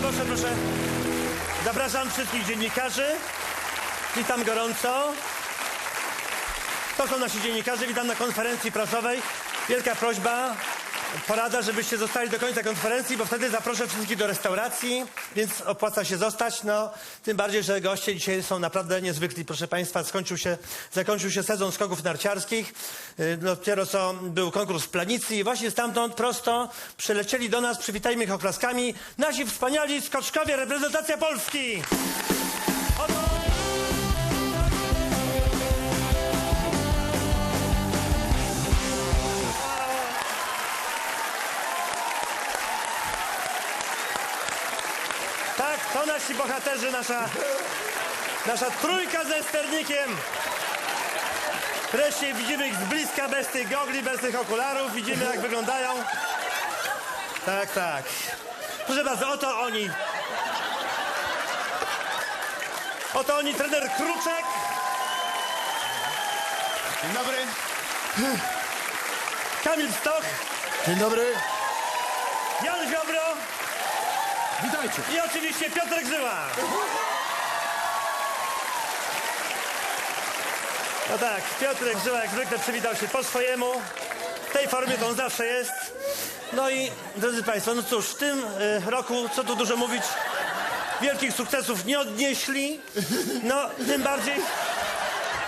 proszę, proszę. Zapraszam wszystkich dziennikarzy. Witam gorąco. To są nasi dziennikarze. Witam na konferencji prasowej. Wielka prośba, porada, żebyście zostali do końca konferencji, bo wtedy zaproszę wszystkich do restauracji, więc opłaca się zostać. No, tym bardziej, że goście dzisiaj są naprawdę niezwykli. Proszę Państwa, skończył się, zakończył się sezon skoków narciarskich. No, dopiero co był konkurs w Planicy i właśnie stamtąd prosto przylecieli do nas, przywitajmy ich oklaskami, nasi wspaniali skoczkowie, reprezentacja Polski. To nasi bohaterzy, nasza, nasza trójka ze sternikiem. Wreszcie widzimy ich z bliska, bez tych gogli, bez tych okularów. Widzimy, jak wyglądają. Tak, tak. Proszę bardzo, oto oni. Oto oni, trener Kruczek. Dzień dobry. Kamil Stoch, Dzień dobry. Jan Ziobro Witajcie. i oczywiście Piotr Grzyła. No tak, Piotr Grzyła jak zwykle przywitał się po swojemu. W tej formie to on zawsze jest. No i drodzy Państwo, no cóż, w tym y, roku, co tu dużo mówić, wielkich sukcesów nie odnieśli. No, tym bardziej,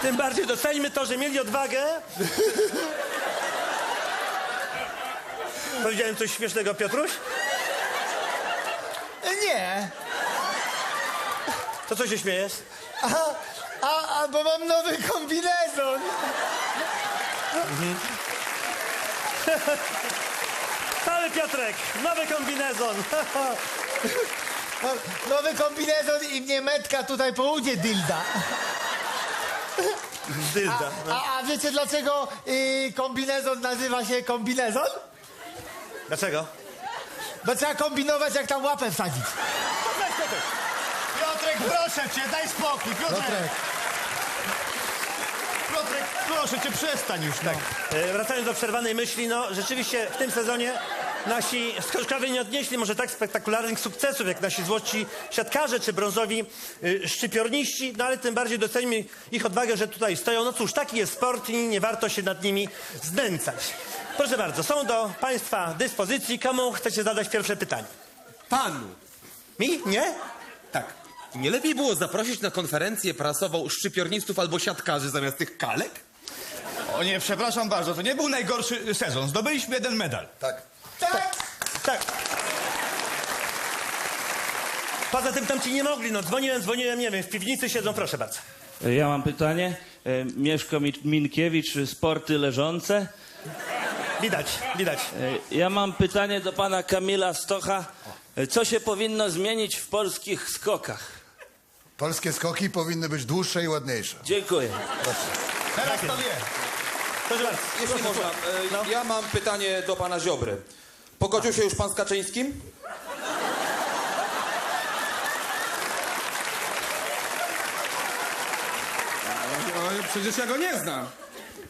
tym bardziej doceńmy to, że mieli odwagę. Powiedziałem coś śmiesznego, Piotruś? Nie. To co się śmiejesz? A, a, a bo mam nowy kombinezon. Cały Piotrek, nowy kombinezon. Nowy kombinezon i mnie metka tutaj po udzie dilda. Dylda. No. A, a wiecie dlaczego y, kombinezon nazywa się kombinezon? Dlaczego? Bo trzeba kombinować jak tam łapę wsadzić. Piotrek, proszę cię, daj spokój. Piotrek, Piotrek. Piotrek, proszę cię, przestań już. Tak. E, wracając do przerwanej myśli, no rzeczywiście w tym sezonie nasi skoczkowie nie odnieśli może tak spektakularnych sukcesów jak nasi złoci siatkarze czy brązowi y, szczypiorniści, no ale tym bardziej docenimy ich odwagę, że tutaj stoją. No cóż, taki jest sport i nie warto się nad nimi znęcać. Proszę bardzo, są do Państwa dyspozycji. Komu chcecie zadać pierwsze pytanie? Panu. Mi? Nie? Tak. Nie lepiej było zaprosić na konferencję prasową szczypiornistów albo siatkarzy zamiast tych kalek? O nie, przepraszam bardzo, to nie był najgorszy sezon. Zdobyliśmy jeden medal. Tak. Tak. Poza tym tam ci nie mogli, no dzwoniłem, dzwoniłem, nie wiem, w piwnicy siedzą, proszę bardzo. Ja mam pytanie. E, Mieszko Mi- Minkiewicz, sporty leżące. Widać, widać. E, Ja mam pytanie do pana Kamila Stocha. E, Co się powinno zmienić w polskich skokach? Polskie skoki powinny być dłuższe i ładniejsze. Dziękuję. Teraz to wie. Proszę bardzo. Jeśli można, e, ja mam pytanie do pana Ziobry. Pogodził się już pan z Kaczyńskim? No, przecież ja go nie znam.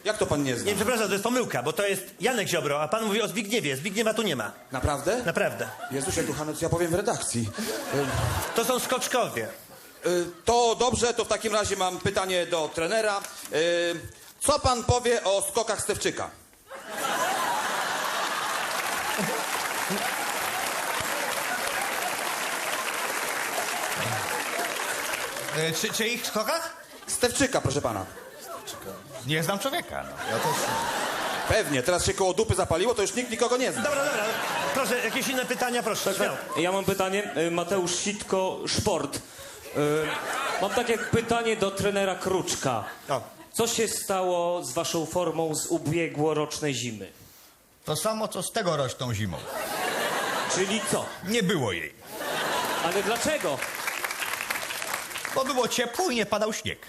Jak to pan nie zna? Nie, przepraszam, to jest pomyłka, bo to jest Janek Ziobro, a pan mówi o Zbigniewie. Zbigniewa tu nie ma. Naprawdę? Naprawdę. Jezusie, kochany, co ja powiem w redakcji. To są skoczkowie. Y, To dobrze, to w takim razie mam pytanie do trenera. Y, Co pan powie o skokach Stewczyka? E, czy, czy ich skokach? Stewczyka, proszę pana. Nie znam człowieka. No. Ja też Pewnie, teraz się koło dupy zapaliło, to już nikt nikogo nie zna. Dobra, dobra. Proszę, jakieś inne pytania, proszę. Śmiało. Ja mam pytanie, y, Mateusz Sitko, Szport. Y, Mam takie pytanie do trenera Kruczka. O. Co się stało z waszą formą z ubiegłorocznej zimy? To samo, co z tegoroczną zimą. Czyli co? Nie było jej. Ale dlaczego? Bo było ciepło i nie padał śnieg.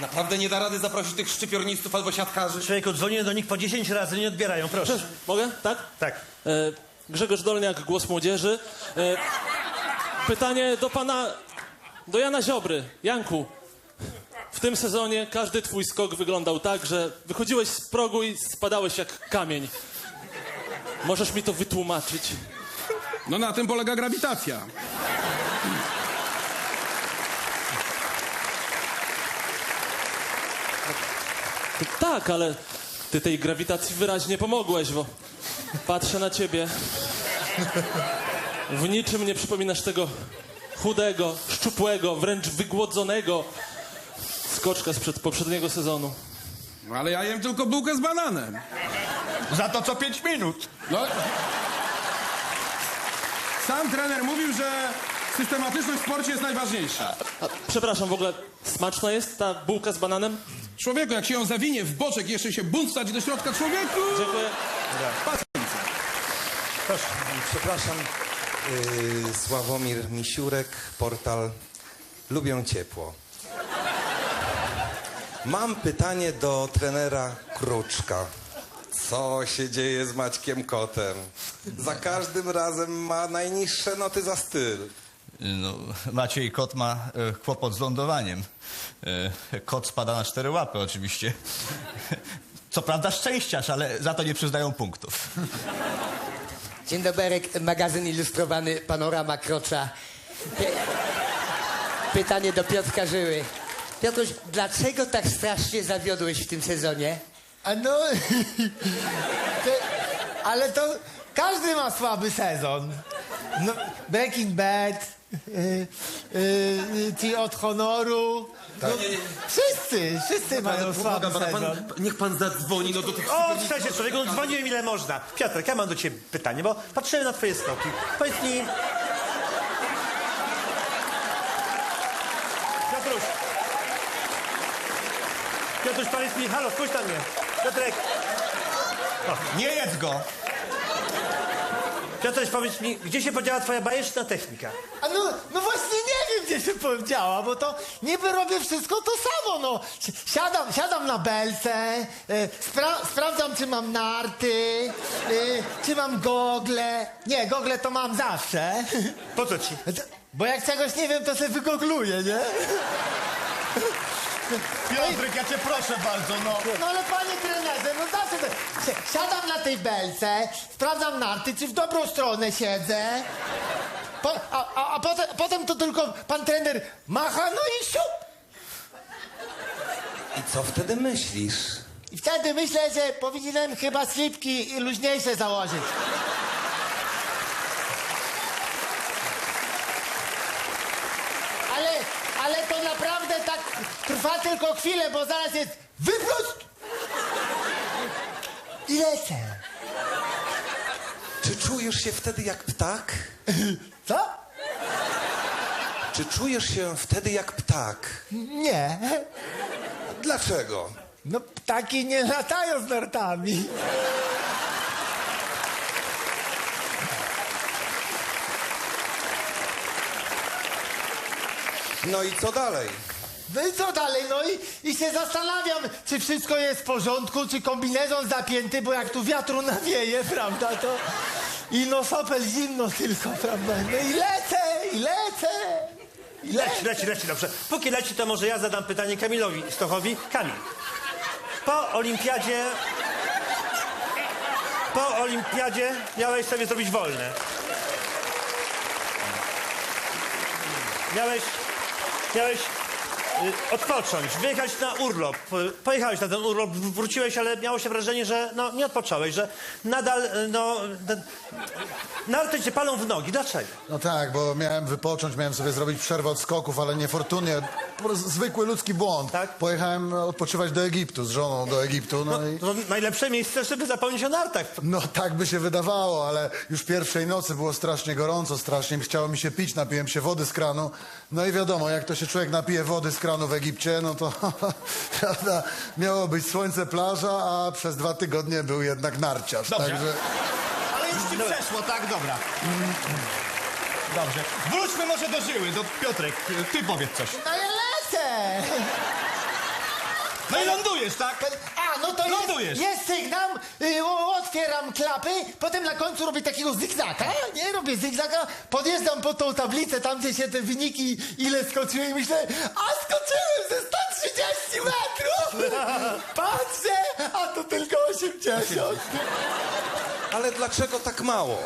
Naprawdę nie da rady zaprosić tych szczypiornistów albo siatkarzy? Człowieku, dzwoniłem do nich po 10 razy, nie odbierają, proszę. Mogę? Tak? Tak. E, Grzegorz Dolniak, Głos Młodzieży. E, pytanie do pana, do Jana Ziobry. Janku, w tym sezonie każdy twój skok wyglądał tak, że wychodziłeś z progu i spadałeś jak kamień. Możesz mi to wytłumaczyć? No na tym polega grawitacja. To tak, ale ty tej grawitacji wyraźnie pomogłeś, bo patrzę na ciebie. W niczym nie przypominasz tego chudego, szczupłego, wręcz wygłodzonego skoczka sprzed poprzedniego sezonu. No ale ja jem tylko bułkę z bananem. Za to co pięć minut. No. Sam trener mówił, że systematyczność w sporcie jest najważniejsza. A, przepraszam, w ogóle smaczna jest ta bułka z bananem? Człowieku, jak się ją zawinie w boczek i jeszcze się bunt wsadzi do środka człowieku... Dziękuję. Pacjencja. Przepraszam, yy, Sławomir Misiurek, portal Lubią Ciepło. Mam pytanie do trenera Kruczka. Co się dzieje z Maćkiem Kotem? Za każdym razem ma najniższe noty za styl. No, Maciej Kot ma e, kłopot z lądowaniem. E, kot spada na cztery łapy oczywiście. Co prawda szczęściarz, ale za to nie przyznają punktów. Dzień dobry, magazyn ilustrowany Panorama Krocza. Py- Pytanie do Piotrka Żyły. Piotruś, dlaczego tak strasznie zawiodłeś w tym sezonie? A no, to, ale to każdy ma słaby sezon. No, Breaking Bad, y, y, y, ci od honoru. No, wszyscy, wszyscy mają słaby sezon. niech pan zadzwoni, no do tych... O, słuchajcie, człowieku, no dzwoniłem ile można. Piotrek, ja mam do ciebie pytanie, bo patrzyłem na twoje skoki. Powiedz mi... Piotruś. Piotruś, powiedz mi, halo, spójrz na mnie. Piotrek, Nie jedz go! Piotruś, powiedz mi, gdzie się podziała twoja bajeczna technika? A no, no właśnie nie wiem, gdzie się powiedziała, bo to niby robię wszystko to samo, no. Si- Siadam, siadam na belce, y, spra sprawdzam, czy mam narty, y, czy mam gogle. Nie, gogle to mam zawsze. Po co ci? Bo jak czegoś nie wiem, to sobie wygogluję, nie? Piotrek, ja cię proszę bardzo, no. No ale panie trenerze, no zawsze to... Si- Siadam na tej belce, sprawdzam narty, czy w dobrą stronę siedzę. Po, a, a, a potem, potem to tylko pan trener macha, no i siup. I co wtedy myślisz? I wtedy myślę, że powinienem chyba slipki luźniejsze założyć. Ale, ale to naprawdę tak trwa tylko chwilę, bo zaraz jest wyprost i lecę. Czy czujesz się wtedy jak ptak? Co? Czy czujesz się wtedy jak ptak? Nie. Dlaczego? No ptaki nie latają z nartami. No i co dalej? No i co dalej? No i, i się zastanawiam, czy wszystko jest w porządku, czy kombinezon zapięty, bo jak tu wiatru nawieje, prawda, to... I no sopel zimno tylko, prawda? No i lecę, i lecę. I lecę. Leci, leci, leci, dobrze. Póki leci, to może ja zadam pytanie Kamilowi Stochowi. Kamil, po olimpiadzie... Po olimpiadzie miałeś sobie zrobić wolne. Miałeś... Miałeś odpocząć, wyjechać na urlop. Y, Pojechałeś na ten urlop, wróciłeś, ale miało się wrażenie, że no, nie odpocząłeś, że nadal, y, no... Narty cię palą w nogi. Dlaczego? No tak, bo miałem wypocząć, miałem sobie zrobić przerwę od skoków, ale niefortunnie. Po prostu zwykły ludzki błąd. Tak? Pojechałem odpoczywać do Egiptu z żoną do Egiptu, no, i... To najlepsze miejsce, żeby zapomnieć o nartach. No tak by się wydawało, ale już pierwszej nocy było strasznie gorąco, strasznie chciało mi się pić, napiłem się wody z kranu. No i wiadomo, jak to się człowiek napije wody z kranu w Egipcie, no to prawda, miało być słońce, plaża, a przez dwa tygodnie był jednak narciarz. Dobrze. Także Ale już ci przeszło, tak? Dobra. Dobrze. Wróćmy może do żyły, do Piotrek. Ty powiedz coś. No ja lecę. No i lądujesz, tak? A, no to Lądujesz. jest, jest sygnał, y, o- otwieram klapy, potem na końcu robię takiego zygzaka, nie robię zygzaka, podjeżdżam pod tą tablicę, tam gdzie się te wyniki, ile skoczyłem i myślę, a skoczyłem ze 130 30 metrów! Patrzę, a to tylko 80. Ale dlaczego tak mało?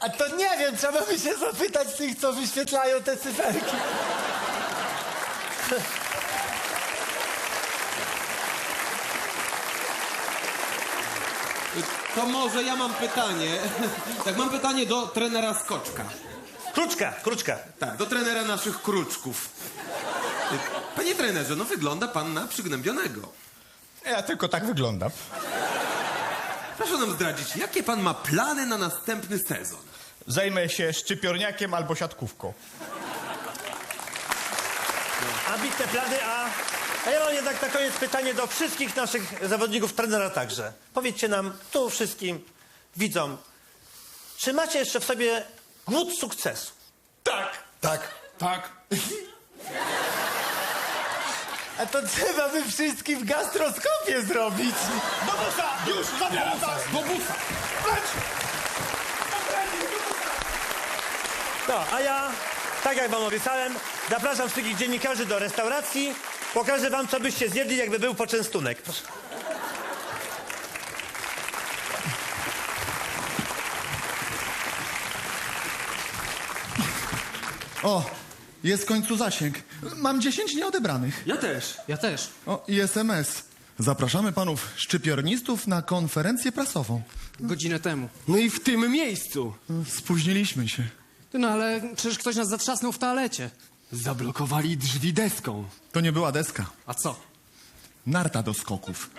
A to nie wiem, trzeba by się zapytać tych, co wyświetlają te cyferki. To może ja mam pytanie. Tak, mam pytanie do trenera Skoczka. Kruczka, kruczka. Tak, do trenera naszych kruczków. Panie trenerze, no wygląda pan na przygnębionego. Ja tylko tak wyglądam. Proszę nam zdradzić, jakie pan ma plany na następny sezon? Zajmę się szczypiorniakiem albo siatkówką. Ambitne plany, a, a ja mam jednak na koniec pytanie do wszystkich naszych zawodników, trenera także. Powiedzcie nam, tu wszystkim widzom, czy macie jeszcze w sobie głód sukcesu? Tak. Tak. Tak. A to trzeba by wszystkim gastroskopię zrobić. Do busa! Już, zabieram Do busa! Leć! No, a ja, tak jak wam obiecałem, zapraszam wszystkich dziennikarzy do restauracji. Pokażę wam, co byście zjedli, jakby był poczęstunek. Proszę. O, jest w końcu zasięg. Mam 10 nieodebranych. Ja też. Ja też. O, i SMS. Zapraszamy panów szczypiornistów na konferencję prasową. Godzinę temu. No i w tym miejscu. Spóźniliśmy się. Ty no ale przecież ktoś nas zatrzasnął w toalecie. Zablokowali drzwi deską. To nie była deska. A co? Narta do skoków.